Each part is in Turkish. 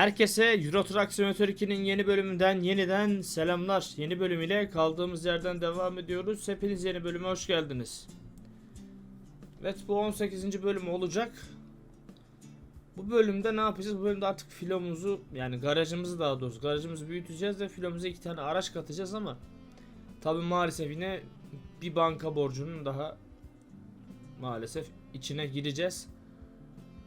Herkese Euro Truck Simulator 2'nin yeni bölümünden yeniden selamlar. Yeni bölüm ile kaldığımız yerden devam ediyoruz. Hepiniz yeni bölüme hoş geldiniz. Evet bu 18. bölüm olacak. Bu bölümde ne yapacağız? Bu bölümde artık filomuzu yani garajımızı daha doğrusu garajımızı büyüteceğiz ve filomuza iki tane araç katacağız ama tabi maalesef yine bir banka borcunun daha maalesef içine gireceğiz.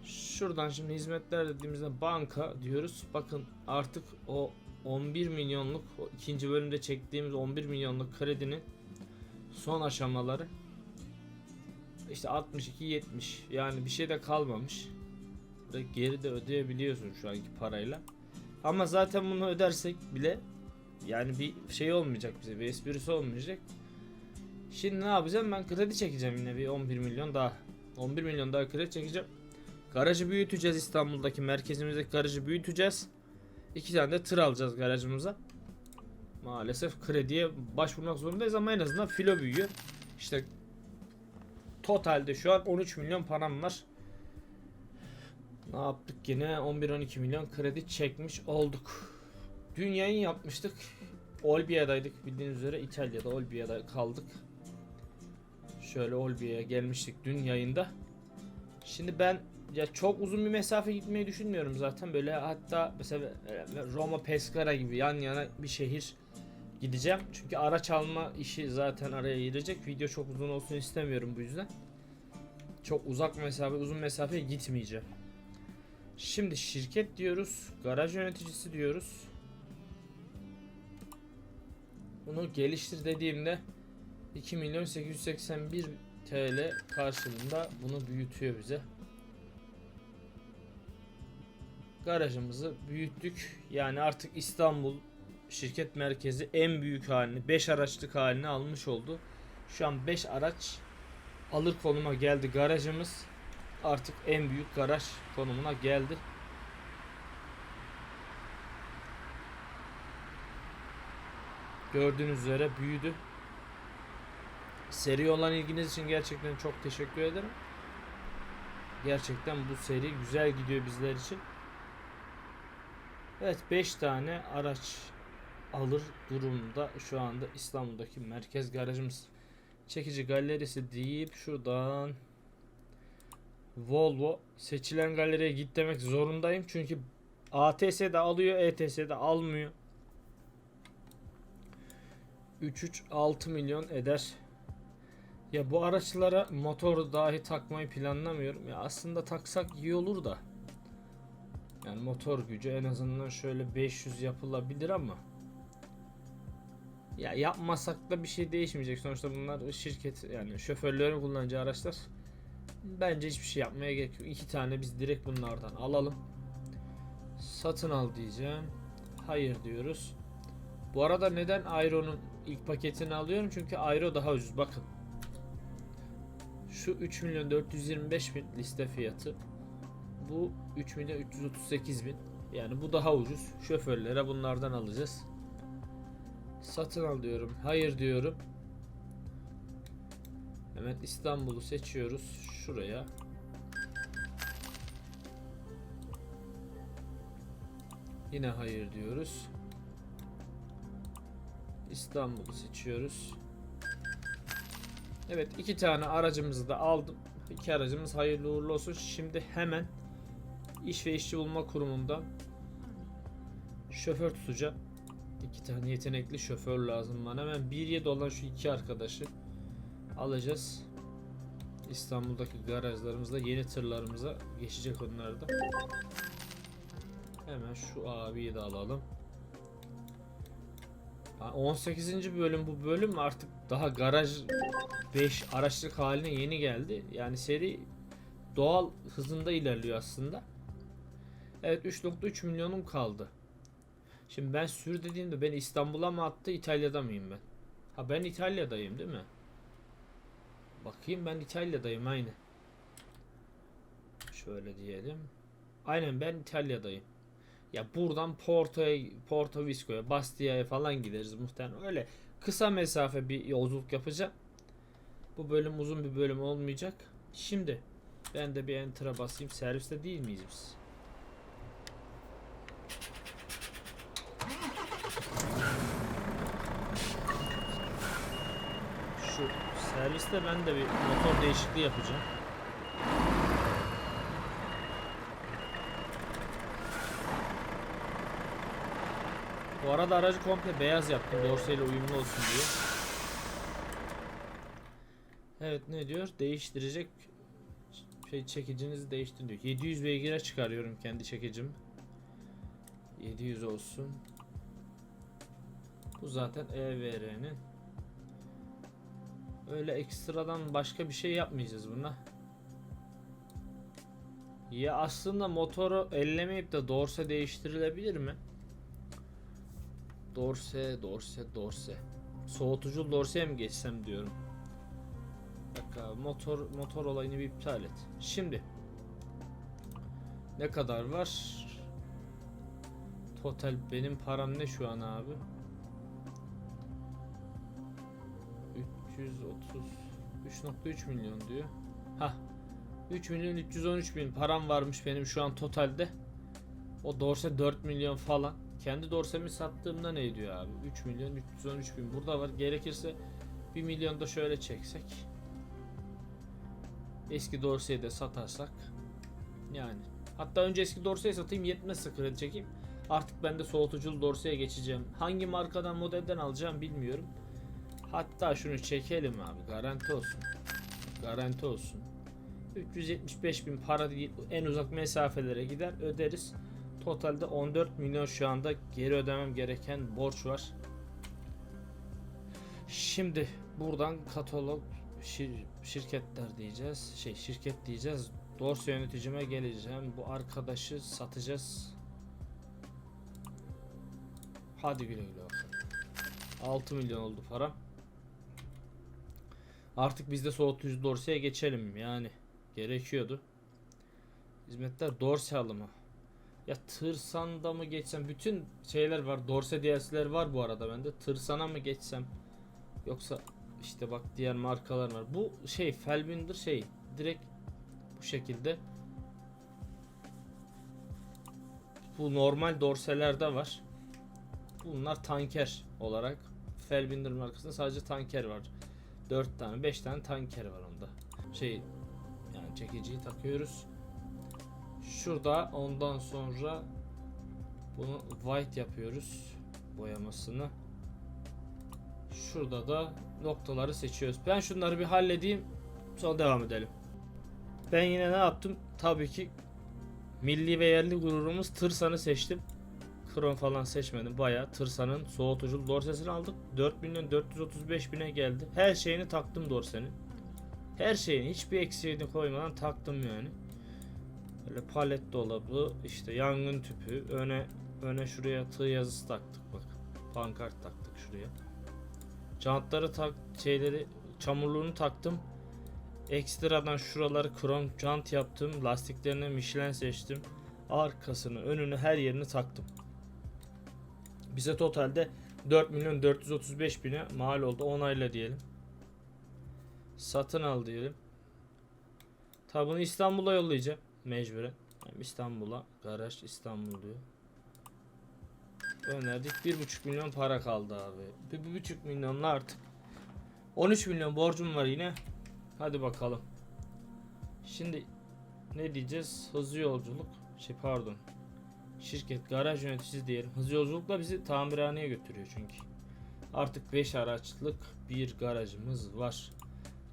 Şuradan şimdi hizmetler dediğimizde banka diyoruz. Bakın artık o 11 milyonluk o ikinci bölümde çektiğimiz 11 milyonluk kredinin son aşamaları işte 62 70 yani bir şey de kalmamış. Ve geri de ödeyebiliyorsun şu anki parayla. Ama zaten bunu ödersek bile yani bir şey olmayacak bize bir esprisi olmayacak. Şimdi ne yapacağım ben kredi çekeceğim yine bir 11 milyon daha. 11 milyon daha kredi çekeceğim. Garajı büyüteceğiz İstanbul'daki merkezimizdeki garajı büyüteceğiz. İki tane de tır alacağız garajımıza. Maalesef krediye başvurmak zorundayız ama en azından filo büyüyor. İşte totalde şu an 13 milyon param var. Ne yaptık yine 11-12 milyon kredi çekmiş olduk. Dün yayın yapmıştık. Olbia'daydık bildiğiniz üzere İtalya'da Olbia'da kaldık. Şöyle Olbia'ya gelmiştik dün yayında. Şimdi ben ya çok uzun bir mesafe gitmeyi düşünmüyorum zaten. Böyle hatta mesela e, Roma Pescara gibi yan yana bir şehir gideceğim. Çünkü araç alma işi zaten araya girecek. Video çok uzun olsun istemiyorum bu yüzden. Çok uzak mesafe, uzun mesafeye gitmeyeceğim. Şimdi şirket diyoruz. Garaj yöneticisi diyoruz. Bunu geliştir dediğimde 2 milyon 881 TL karşılığında bunu büyütüyor bize. Garajımızı büyüttük. Yani artık İstanbul şirket merkezi en büyük halini 5 araçlık halini almış oldu. Şu an 5 araç alır konuma geldi garajımız. Artık en büyük garaj konumuna geldi. Gördüğünüz üzere büyüdü. Seri olan ilginiz için gerçekten çok teşekkür ederim. Gerçekten bu seri güzel gidiyor bizler için. Evet 5 tane araç alır durumda şu anda İstanbul'daki merkez garajımız. Çekici galerisi deyip şuradan Volvo seçilen galeriye git demek zorundayım çünkü ATS de alıyor ETS de almıyor. 3-3-6 milyon eder. Ya bu araçlara motor dahi takmayı planlamıyorum. Ya aslında taksak iyi olur da. Yani motor gücü en azından şöyle 500 yapılabilir ama. Ya yapmasak da bir şey değişmeyecek. Sonuçta bunlar şirket yani şoförlerin kullanacağı araçlar. Bence hiçbir şey yapmaya gerek yok. İki tane biz direkt bunlardan alalım. Satın al diyeceğim. Hayır diyoruz. Bu arada neden Aero'nun ilk paketini alıyorum? Çünkü Aero daha ucuz. Bakın. Şu 3 milyon 425 bin liste fiyatı. Bu 3 milyon 338 bin. Yani bu daha ucuz. Şoförlere bunlardan alacağız. Satın al diyorum. Hayır diyorum. Hemen İstanbul'u seçiyoruz. Şuraya. Yine hayır diyoruz. İstanbul'u seçiyoruz. Evet iki tane aracımızı da aldım. İki aracımız hayırlı uğurlu olsun. Şimdi hemen iş ve işçi bulma kurumundan şoför tutacağım. İki tane yetenekli şoför lazım bana. Hemen 1.7 olan şu iki arkadaşı alacağız. İstanbul'daki garajlarımızda yeni tırlarımıza geçecek onlar da. Hemen şu abiyi de alalım. Ha, 18. bölüm bu bölüm artık daha garaj 5 araçlık haline yeni geldi. Yani seri doğal hızında ilerliyor aslında. Evet 3.3 milyonum kaldı. Şimdi ben sür dediğimde beni İstanbul'a mı attı İtalya'da mıyım ben? Ha ben İtalya'dayım değil mi? Bakayım ben İtalya'dayım aynı. Şöyle diyelim. Aynen ben İtalya'dayım. Ya buradan Porto'ya, Porto Visco'ya, Bastia'ya falan gideriz muhtemelen. Öyle kısa mesafe bir yolculuk yapacağım. Bu bölüm uzun bir bölüm olmayacak. Şimdi ben de bir enter'a basayım. Serviste değil miyiz biz? Şu serviste ben de bir motor değişikliği yapacağım. Bu arada aracı komple beyaz yaptım dorseyle uyumlu olsun diye. Evet ne diyor? Değiştirecek şey çekicinizi değiştir diyor. 700 beygire çıkarıyorum kendi çekicim. 700 olsun. Bu zaten EVR'nin. Öyle ekstradan başka bir şey yapmayacağız buna. Ya aslında motoru ellemeyip de dorse değiştirilebilir mi? Dorse, dorse, dorse. Soğutucu dorseye mi geçsem diyorum. Abi motor motor olayını bir iptal et. Şimdi ne kadar var? Total benim param ne şu an abi? 330 3.3 milyon diyor. Ha 3 milyon 313 bin param varmış benim şu an totalde. O dorse 4 milyon falan. Kendi dorsemi sattığımda ne ediyor abi? 3 milyon 313 bin burada var. Gerekirse 1 milyon da şöyle çeksek. Eski dorseyi de satarsak. Yani. Hatta önce eski dorseyi satayım yetmezse kredi çekeyim. Artık ben de soğutuculu dorseye geçeceğim. Hangi markadan modelden alacağım bilmiyorum. Hatta şunu çekelim abi garanti olsun. Garanti olsun. 375 bin para değil en uzak mesafelere gider öderiz. Totalde 14 milyon şu anda geri ödemem gereken borç var. Şimdi buradan katalog şir- şirketler diyeceğiz. Şey şirket diyeceğiz. Dorsa yöneticime geleceğim. Bu arkadaşı satacağız. Hadi güle güle bakalım. 6 milyon oldu para. Artık biz de soğutucu dorseye geçelim yani. Gerekiyordu. Hizmetler dorse alımı. Ya Tırsan'da mı geçsem? Bütün şeyler var. Dorse DLC'ler var bu arada bende. Tırsan'a mı geçsem? Yoksa işte bak diğer markalar var. Bu şey Felbinder şey direkt bu şekilde. Bu normal dorselerde var. Bunlar tanker olarak. Felbinder markasında sadece tanker var. 4 tane 5 tane tanker var onda. Şey yani çekiciyi takıyoruz. Şurada ondan sonra bunu white yapıyoruz boyamasını. Şurada da noktaları seçiyoruz. Ben şunları bir halledeyim. Sonra devam edelim. Ben yine ne yaptım? Tabii ki milli ve yerli gururumuz Tırsan'ı seçtim. Kron falan seçmedim. Bayağı Tırsan'ın soğutuculu dorsesini aldık. 4 milyon 435 bine geldi. Her şeyini taktım dorsenin. Her şeyini hiçbir eksiğini koymadan taktım yani. Böyle palet dolabı, işte yangın tüpü, öne öne şuraya tığ yazısı taktık bak. Pankart taktık şuraya. Jantları tak şeyleri çamurluğunu taktım. Ekstradan şuraları krom jant yaptım. Lastiklerine Michelin seçtim. Arkasını, önünü, her yerini taktım. Bize totalde 4 milyon 435 bine mal oldu. Onayla diyelim. Satın al diyelim. Tabi bunu İstanbul'a yollayacağım. Mecburen. İstanbul'a. Garaj İstanbul diyor. Önerdik. 1,5 milyon para kaldı abi. 1,5 milyonla artık 13 milyon borcum var yine. Hadi bakalım. Şimdi ne diyeceğiz? Hızlı yolculuk. Şey pardon. Şirket garaj yöneticisi diyelim. Hızlı yolculukla bizi tamirhaneye götürüyor çünkü. Artık 5 araçlık bir garajımız var.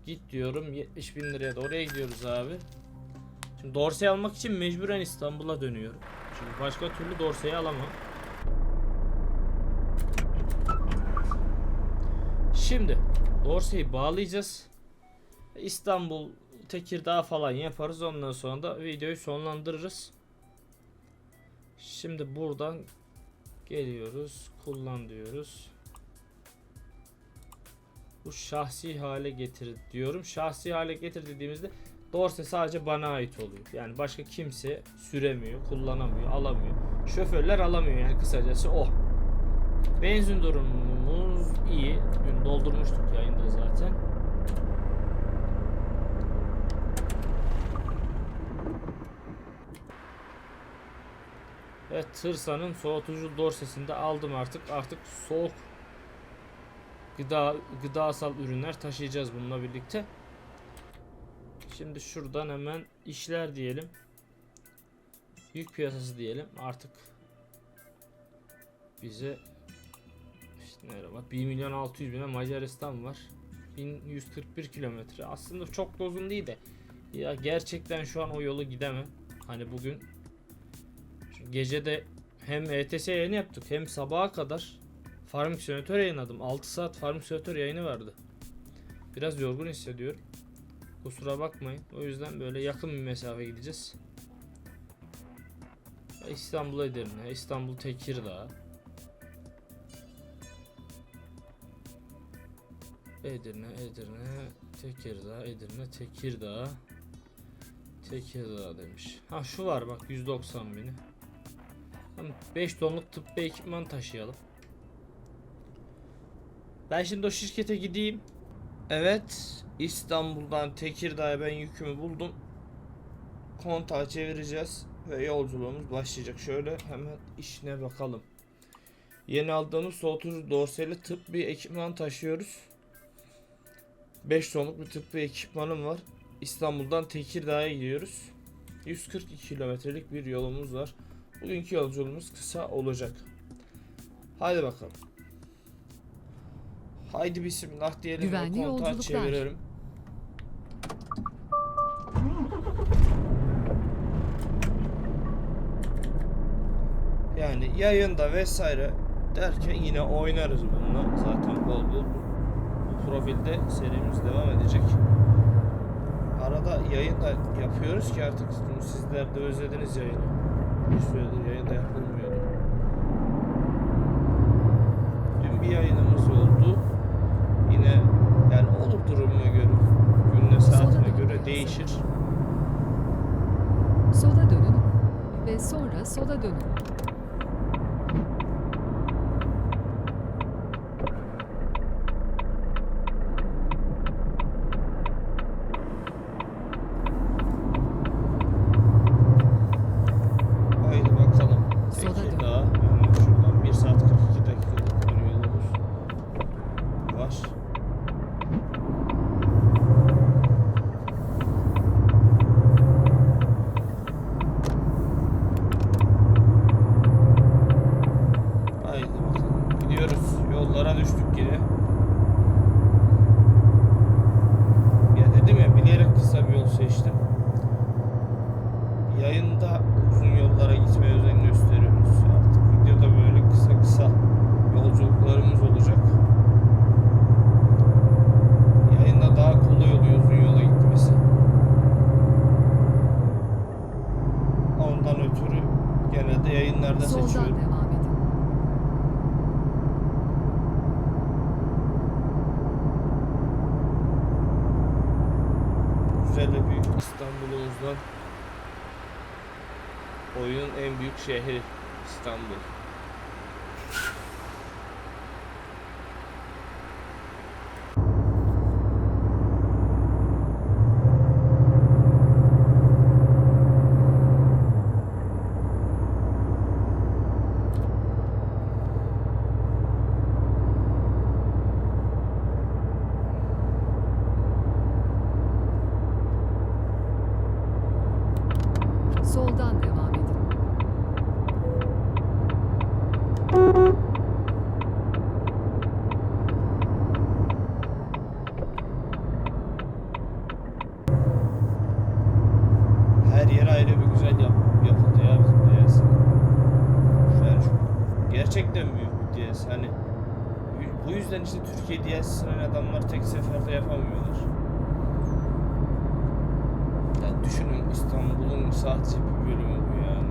Git diyorum 70 bin liraya da oraya gidiyoruz abi. Şimdi dorseyi almak için mecburen İstanbul'a dönüyorum. Çünkü başka türlü dorseyi alamam. Şimdi dorseyi bağlayacağız. İstanbul, Tekirdağ falan yaparız. Ondan sonra da videoyu sonlandırırız. Şimdi buradan geliyoruz. Kullan diyoruz. Bu şahsi hale getir diyorum. Şahsi hale getir dediğimizde dorse sadece bana ait oluyor. Yani başka kimse süremiyor, kullanamıyor, alamıyor. Şoförler alamıyor yani kısacası o. Benzin durumumuz iyi. Dün doldurmuştuk yayında zaten. Evet Tırsa'nın soğutucu dorsesini de aldım artık. Artık soğuk gıda gıdasal ürünler taşıyacağız bununla birlikte. Şimdi şuradan hemen işler diyelim. Yük piyasası diyelim. Artık bize işte nereye bak 1 milyon 600 bine Macaristan var. 1141 kilometre. Aslında çok da uzun değil de ya gerçekten şu an o yolu gidemem. Hani bugün gece de hem ETS yayını yaptık hem sabaha kadar Farming Simulator yayınladım. 6 saat Farming Simulator yayını vardı. Biraz yorgun hissediyorum. Kusura bakmayın. O yüzden böyle yakın bir mesafe gideceğiz. İstanbul Edirne, İstanbul Tekirdağ. Edirne, Edirne, Tekirdağ, Edirne, Tekirdağ. Tekirdağ demiş. Ha şu var bak 190 bini. Tamam 5 tonluk tıbbi ekipman taşıyalım. Ben şimdi o şirkete gideyim. Evet, İstanbul'dan Tekirdağ'a ben yükümü buldum. Kontağı çevireceğiz ve yolculuğumuz başlayacak. Şöyle hemen işine bakalım. Yeni aldığımız soğutucu dorseli tıbbi ekipman taşıyoruz. 5 tonluk bir tıbbi ekipmanım var. İstanbul'dan Tekirdağ'a gidiyoruz. 142 kilometrelik bir yolumuz var. Bugünkü yolculuğumuz kısa olacak. Haydi bakalım. Haydi bismillah diyelim Güvenli ve kontağı yolculuklar. çevirelim. Yani yayında vesaire derken yine oynarız bununla. Zaten bol bol bu profilde serimiz devam edecek. Arada yayın da yapıyoruz ki artık sizler de özlediniz yayını. Bir süredir yayında yapılmıyordu. Dün bir yayınımız oldu. Yine yani olur durumuna göre, gününe saatine göre değişir. Sola dönün ve sonra sola dönün. Haydi bakalım. Sola dön. Tekirdağ. Hemen şuradan 1 saat 42 dakikalık bir yolumuz var. Haydi bakalım. Gidiyoruz. Yollara düştük şehir bu- yüzden işte Türkiye DS'ini adamlar tek seferde yapamıyorlar. Yani düşünün İstanbul'un sadece bir bölümü bu yani.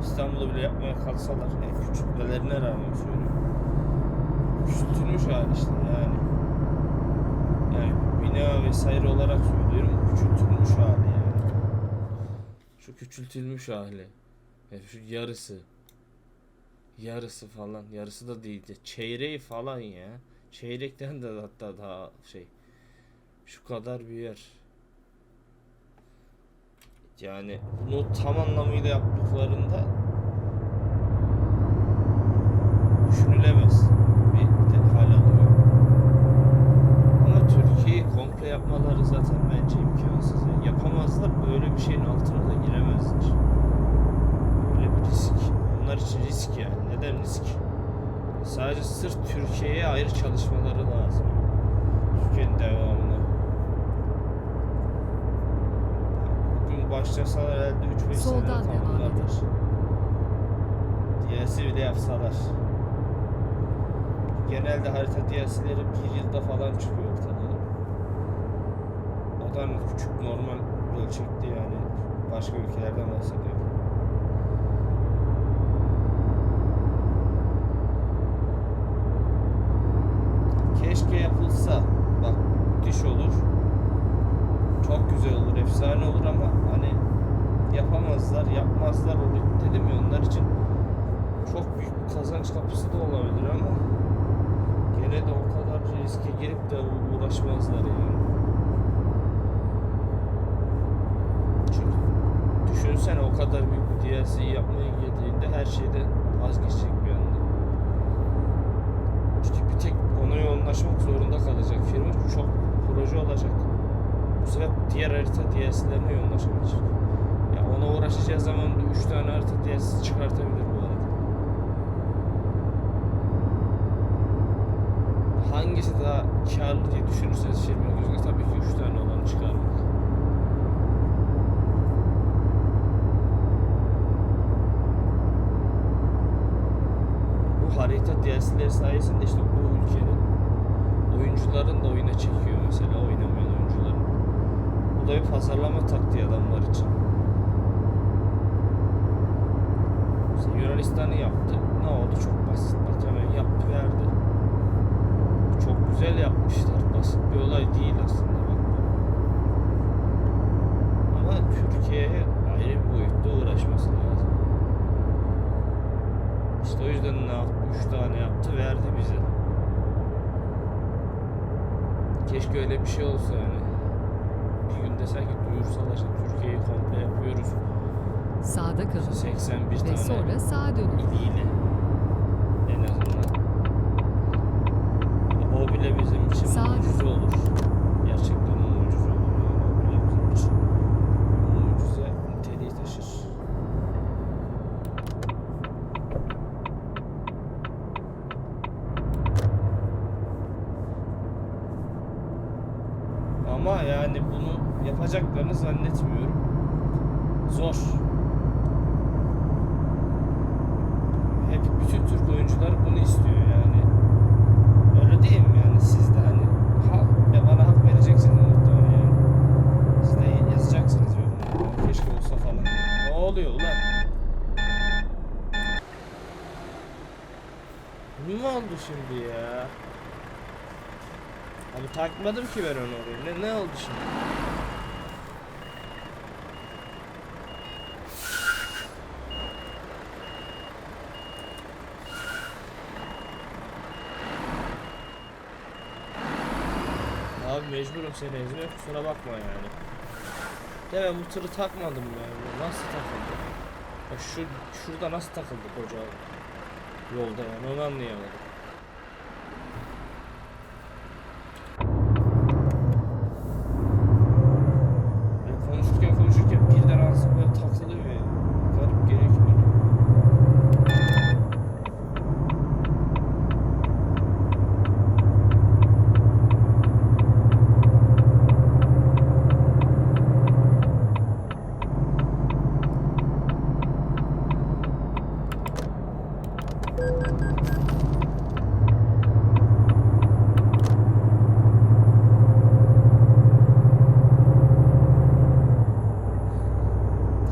İstanbul'u bile yapmaya kalksalar, yani küçültmelerine rağmen söylüyorum. Küçültülmüş hali işte yani. Yani bina vesaire olarak söylüyorum, küçültülmüş hali yani. Şu küçültülmüş hali. Yani şu yarısı. Yarısı falan. Yarısı da değil de çeyreği falan ya. Çeyrekten de hatta daha şey. Şu kadar bir yer. Yani bunu tam anlamıyla yaptıklarında düşünülemez bir de hal alıyor. Sadece sırf Türkiye'ye ayrı çalışmaları lazım. Türkiye'nin devamına. Bugün başlasalar herhalde 3-5 Soldan senede devam tamamlarlar. DLC bile yapsalar. Genelde harita DLC'leri bir yılda falan çıkıyor ortada. O da küçük normal ölçekli yani. Başka ülkelerden bahsediyorum. Keşke yapılsa. Bak müthiş olur. Çok güzel olur, efsane olur ama hani yapamazlar, yapmazlar olur. Dedim ya onlar için çok büyük bir kazanç kapısı da olabilir ama gene de o kadar riske girip de uğraşmazlar yani. Çünkü düşünsene o kadar büyük bir DLC yapmaya girdiğinde her şeyden vazgeçecek bir anda. Çünkü bir tek ona yoğunlaşmak zorunda kalacak firma. Çok proje olacak. Sefer diğer harita DLC'lerine yoğunlaşamayacak. Ya ona uğraşacağı zaman 3 tane harita DLC çıkartabilir bu arada. Hangisi daha karlı diye düşünürseniz firma gözüne tabii ki 3 tane olanı çıkarmak. Bu harita DLC'leri sayesinde işte bu ülkenin oyuncuların da oyuna çekiyor. Bir pazarlama taktiği adamlar için. Mesela Yunanistan'ı yaptı. Ne oldu? Çok basit. Bak hemen yaptı verdi. Çok güzel yapmışlar. Basit bir olay değil aslında bak. Ama Türkiye'ye ayrı bir boyutta uğraşması lazım. İşte o yüzden ne yaptı? Üç tane yaptı verdi bize. Keşke öyle bir şey olsa yani. Bir gün desen ki duyursalar işte Türkiye'yi komple yapıyoruz. Sağda kalın 81 ve tane sonra sağa dönün. iliyle. En azından. O bile bizim için Sağ- mucize olur. Gerçekten mucize olur yani. O bile bizim için mucize niteliği taşır. Ama yani bunu yapacaklarını zannetmiyorum. Zor. Hep bütün Türk oyuncular bunu istiyor yani. Öyle değil mi yani siz de hani ha, ya bana hak vereceksiniz muhtemelen yani. Siz de yazacaksınız yorumlara. Keşke olsa falan. Ne oluyor ulan? Ne oldu şimdi ya? Abi takmadım ki ben onu oraya. Ne, ne oldu şimdi? Abi mecburum seni ezmeye kusura bakma yani. De ben bu tırı takmadım yani. Nasıl takıldı? Ya şu şurada nasıl takıldı koca yolda yani onu anlayamadım. Yani konuşurken konuşurken birden ansızın böyle takılıyor ya. Garip geliyor ki bana.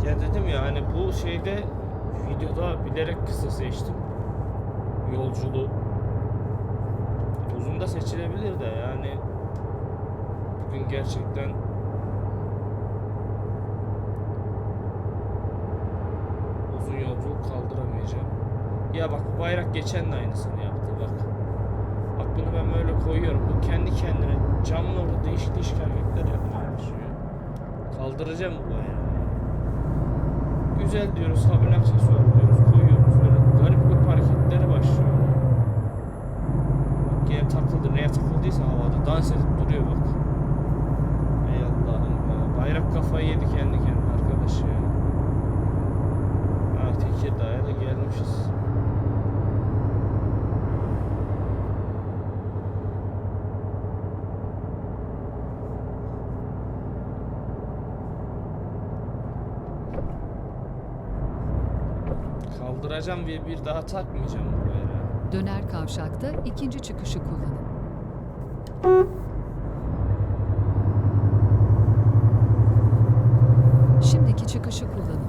Ya dedim ya hani bu şeyde videoda bilerek kısa seçtim. Yolculuğu. Uzun da seçilebilir de yani bugün gerçekten uzun yolculuk kaldıramayacağım. Ya bak bayrak geçen de aynısını yaptı bak. Bak bunu ben böyle koyuyorum. Bu kendi kendine camın orada değişik değişik hareketler yapmaya başlıyor. Kaldıracağım bu bayrağı. Güzel diyoruz, habire aksesuar diyoruz, koyuyoruz böyle garip garip hareketleri başlıyor. Bak yine takıldı, neye takıldıysa havada dans edip duruyor bak. Ey Allah'ım bayrak kafayı yedi kendi kendine arkadaş ya. Ha Tekirdağ'a da gelmişiz. Kaldıracağım ve bir daha takmayacağım bu bayrağı. Döner kavşakta ikinci çıkışı kullanın. Şimdiki çıkışı kullanın.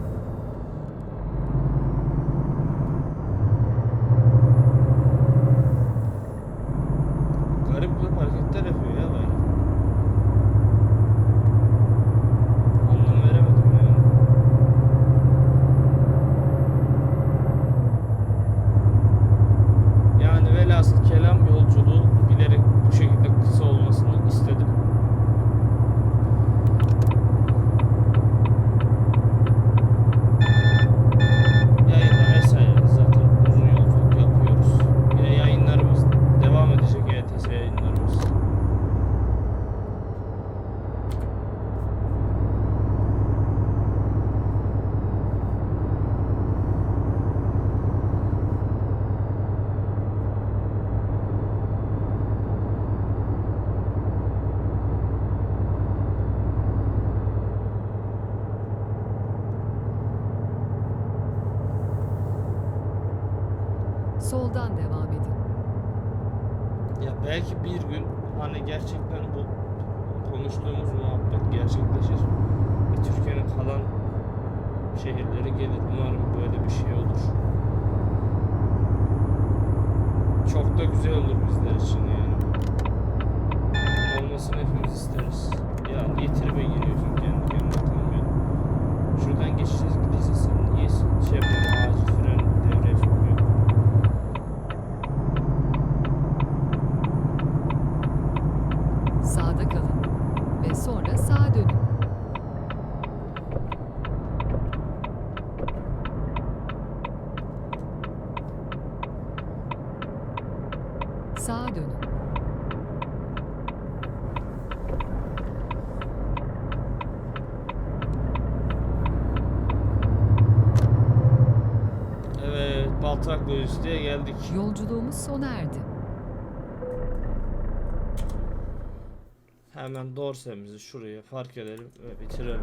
Garip garip hareketler yapıyor ya bayrak. Anlam veremedim yani. Yani velhasıl kelam yolculuğu bilerek bu şekilde kısa olmasını istedim. Yayında vesaire zaten uzun yolculuk yapıyoruz. Yine yayınlarımız devam edecek ETS yayınlarımız. Soldan devam edin. Ya belki bir gün hani gerçekten bu konuştuğumuz muhabbet gerçekleşir. Ve Türkiye'nin kalan şehirleri gelir. Umarım böyle bir şey olur. Çok da güzel olur bizler için yani. Olmasını hepimiz isteriz. Ya niye tribe giriyorsun kendi kendine. Şuradan geçeceğiz gideceğiz sen niye şey yapıyorsun acil fren devreye sokuyorsun. Sağda kalın ve sonra sağa dönün. Sağa dönün. Baltrak Lojistik'e geldik. Yolculuğumuz sona erdi. Hemen dorsemizi şuraya fark edelim ve bitirelim.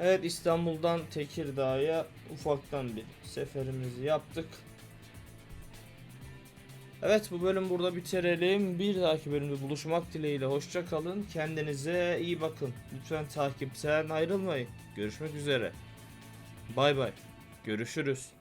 Evet İstanbul'dan Tekirdağ'a ufaktan bir seferimizi yaptık. Evet bu bölüm burada bitirelim. Bir dahaki bölümde buluşmak dileğiyle hoşça kalın. Kendinize iyi bakın. Lütfen takipten ayrılmayın. Görüşmek üzere. Bay bay. Görüşürüz.